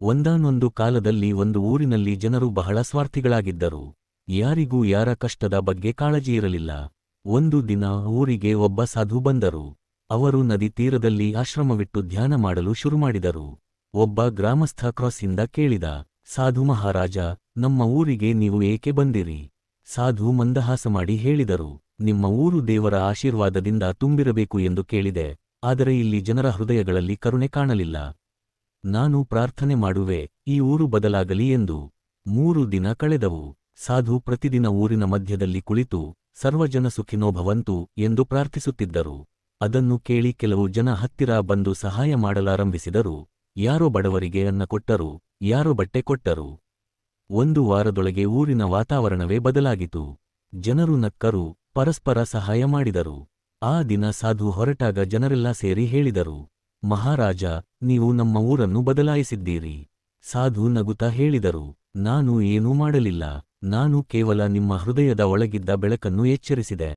ಒಂದಾನೊಂದು ಕಾಲದಲ್ಲಿ ಒಂದು ಊರಿನಲ್ಲಿ ಜನರು ಬಹಳ ಸ್ವಾರ್ಥಿಗಳಾಗಿದ್ದರು. ಯಾರಿಗೂ ಯಾರ ಕಷ್ಟದ ಬಗ್ಗೆ ಕಾಳಜಿ ಇರಲಿಲ್ಲ. ಒಂದು ದಿನ ಊರಿಗೆ ಒಬ್ಬ ಸಾಧು ಬಂದರು. ಅವರು ನದಿ ತೀರದಲ್ಲಿ ಆಶ್ರಮವಿಟ್ಟು ಧ್ಯಾನ ಮಾಡಲು ಶುರುಮಾಡಿದರು ಒಬ್ಬ ಗ್ರಾಮಸ್ಥ ಕ್ರಾಸಿಂದ ಕೇಳಿದ, ಸಾಧು ಮಹಾರಾಜ, ನಮ್ಮ ಊರಿಗೆ ನೀವು ಏಕೆ ಬಂದಿರಿ? ಸಾಧು ಮಂದಹಾಸ ಮಾಡಿ ಹೇಳಿದರು, ನಿಮ್ಮ ಊರು ದೇವರ ಆಶೀರ್ವಾದದಿಂದ ತುಂಬಿರಬೇಕು ಎಂದು ಕೇಳಿದೆ. ಆದರೆ ಇಲ್ಲಿ ಜನರ ಹೃದಯಗಳಲ್ಲಿ ಕರುಣೆ ಕಾಣಲಿಲ್ಲ. ನಾನು ಪ್ರಾರ್ಥನೆ ಮಾಡುವೆ, ಈ ಊರು ಬದಲಾಗಲಿ ಎಂದು. ಮೂರು ದಿನ ಕಳೆದವು. ಸಾಧು ಪ್ರತಿದಿನ ಊರಿನ ಮಧ್ಯದಲ್ಲಿ ಕುಳಿತು, ಸರ್ವಜನ ಸುಖಿನೋ ಭವಂತು ಎಂದು ಪ್ರಾರ್ಥಿಸುತ್ತಿದ್ದರು. ಅದನ್ನು ಕೇಳಿ ಕೆಲವು ಜನ ಹತ್ತಿರ ಬಂದು ಸಹಾಯ ಮಾಡಲಾರಂಭಿಸಿದರು. ಯಾರೋ ಬಡವರಿಗೆ ಅನ್ನ ಕೊಟ್ಟರು, ಯಾರೋ ಬಟ್ಟೆ ಕೊಟ್ಟರು. ಒಂದು ವಾರದೊಳಗೆ ಊರಿನ ವಾತಾವರಣವೇ ಬದಲಾಗಿತು. ಜನರು ನಕ್ಕರು, ಪರಸ್ಪರ ಸಹಾಯ ಮಾಡಿದರು. ಆ ದಿನ ಸಾಧು ಹೊರಟಾಗ ಜನರೆಲ್ಲ ಸೇರಿ ಹೇಳಿದರು. ಮಹಾರಾಜ, ನೀವು ನಮ್ಮ ಊರನ್ನು ಬದಲಾಯಿಸಿದ್ದೀರಿ. ಸಾಧು ನಗುತ್ತಾ ಹೇಳಿದರು, ನಾನು ಏನೂ ಮಾಡಲಿಲ್ಲ. ನಾನು ಕೇವಲ ನಿಮ್ಮ ಹೃದಯದ ಒಳಗಿದ್ದ ಬೆಳಕನ್ನು ಎಚ್ಚರಿಸಿದೆ.